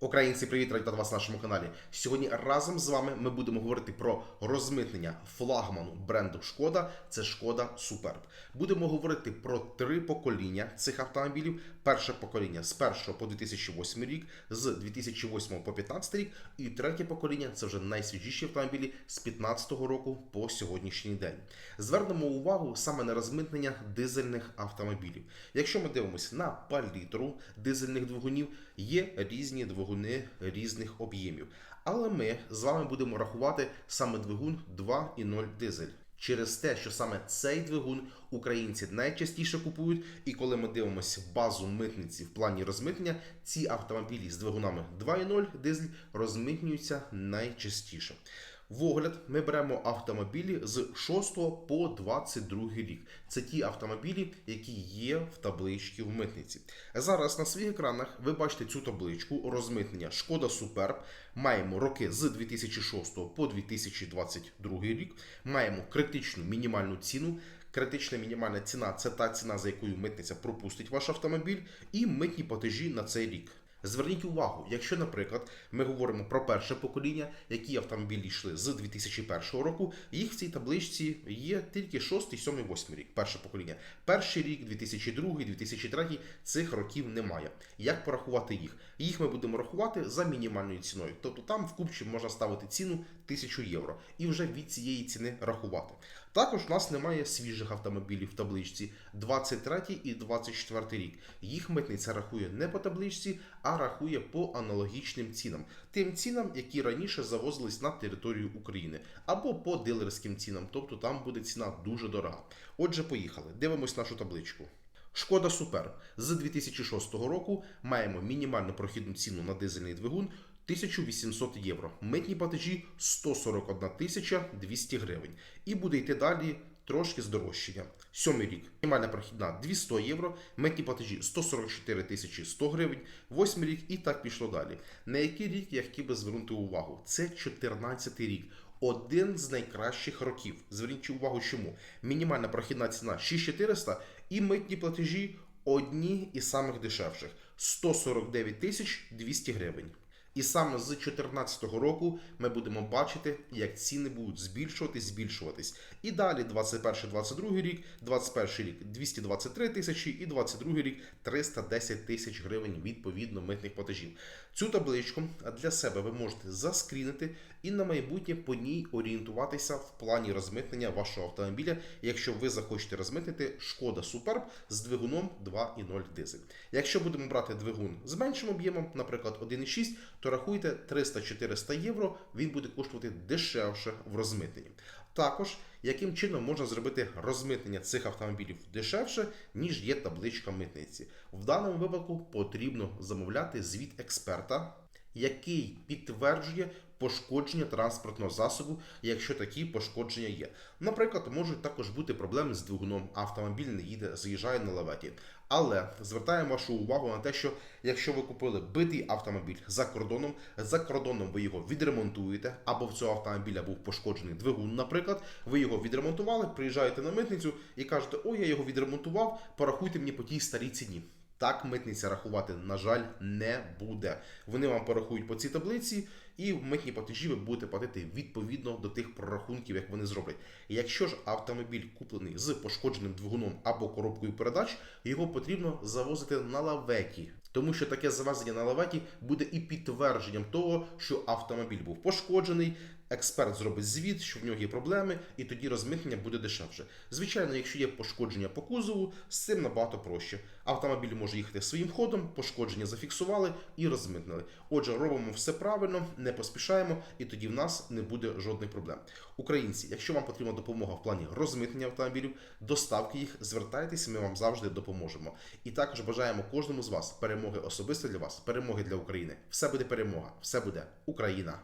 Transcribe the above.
Українці, привіт, раді вас на нашому каналі. Сьогодні разом з вами ми будемо говорити про розмитнення флагману бренду Шкода. Це Шкода Суперб. Будемо говорити про три покоління цих автомобілів. Перше покоління з 1 по 2008 рік, з 2008 по 2015 рік, і третє покоління це вже найсвіжіші автомобілі з 2015 року по сьогоднішній день. Звернемо увагу саме на розмитнення дизельних автомобілів. Якщо ми дивимося на палітру дизельних двигунів, є різні двигуни різних об'ємів. Але ми з вами будемо рахувати саме двигун 2.0 дизель. Через те, що саме цей двигун українці найчастіше купують, і коли ми дивимося базу митниці в плані розмитнення, ці автомобілі з двигунами 2.0 дизель розмитнюються найчастіше. В огляд ми беремо автомобілі з 6 по 22 рік. Це ті автомобілі, які є в табличці в митниці. Зараз на своїх екранах ви бачите цю табличку розмитнення Шкода Суперб. Маємо роки з 2006 по 2022 рік. Маємо критичну мінімальну ціну. Критична мінімальна ціна це та ціна, за якою митниця пропустить ваш автомобіль, і митні платежі на цей рік. Зверніть увагу, якщо, наприклад, ми говоримо про перше покоління, які автомобілі йшли з 2001 року, їх в цій табличці є тільки 6, 7, 8 рік. Перше покоління. Перший рік, 2002, 2003 цих років немає. Як порахувати їх? Їх ми будемо рахувати за мінімальною ціною. Тобто там в купчі можна ставити ціну 1000 євро і вже від цієї ціни рахувати. Також у нас немає свіжих автомобілів в табличці 23 і 24 рік. Їх митниця рахує не по табличці, а рахує по аналогічним цінам, тим цінам, які раніше завозились на територію України, або по дилерським цінам, тобто там буде ціна дуже дорога. Отже, поїхали. Дивимось нашу табличку. Шкода Суперб з 2006 року маємо мінімальну прохідну ціну на дизельний двигун 1800 євро. Митні платежі 141 тисяча 200 гривень. І буде йти далі трошки здорожчання. Сьомий рік. Мінімальна прохідна 200 євро, митні платежі 144 тисячі 100 гривень, восьмий рік і так пішло далі. На який рік я хотів би звернути увагу? Це 14 рік. Один з найкращих років. Зверніть увагу, чому мінімальна прохідна ціна 6400 і митні платежі одні із самих дешевших 149 тисяч 200 гривень. І саме з 2014 року ми будемо бачити, як ціни будуть збільшуватись, збільшуватись. І далі 21-22 рік, 21 рік 223 тисячі і 22 рік 310 тисяч гривень відповідно митних платежів. Цю табличку для себе ви можете заскрінити і на майбутнє по ній орієнтуватися в плані розмитнення вашого автомобіля, якщо ви захочете розмитнити шкода Суперб з двигуном 2.0 дизель. Якщо будемо брати двигун з меншим об'ємом, наприклад, 1.6, то рахуйте 300-400 євро, він буде коштувати дешевше в розмитненні. Також, яким чином можна зробити розмитнення цих автомобілів дешевше, ніж є табличка митниці. В даному випадку потрібно замовляти звіт експерта, який підтверджує пошкодження транспортного засобу, якщо такі пошкодження є. Наприклад, можуть також бути проблеми з двигуном, автомобіль не їде, заїжджає на лаветі. Але звертаємо вашу увагу на те, що якщо ви купили битий автомобіль за кордоном, за кордоном ви його відремонтуєте, або в цього автомобіля був пошкоджений двигун, наприклад, ви його відремонтували, приїжджаєте на митницю і кажете, ой, я його відремонтував, порахуйте мені по тій старій ціні. Так митниця рахувати, на жаль, не буде. Вони вам порахують по цій таблиці, і в митні платежі ви будете платити відповідно до тих прорахунків, як вони зроблять. Якщо ж автомобіль куплений з пошкодженим двигуном або коробкою передач, його потрібно завозити на лаветі. Тому що таке завезення на лаветі буде і підтвердженням того, що автомобіль був пошкоджений. Експерт зробить звіт, що в нього є проблеми, і тоді розмитнення буде дешевше. Звичайно, якщо є пошкодження по кузову, з цим набагато проще. Автомобіль може їхати своїм ходом, пошкодження зафіксували і розмитнили. Отже, робимо все правильно, не поспішаємо, і тоді в нас не буде жодних проблем. Українці, якщо вам потрібна допомога в плані розмитнення автомобілів, доставки їх, звертайтеся, ми вам завжди допоможемо. І також бажаємо кожному з вас перемоги особисто для вас, перемоги для України. Все буде перемога, все буде Україна.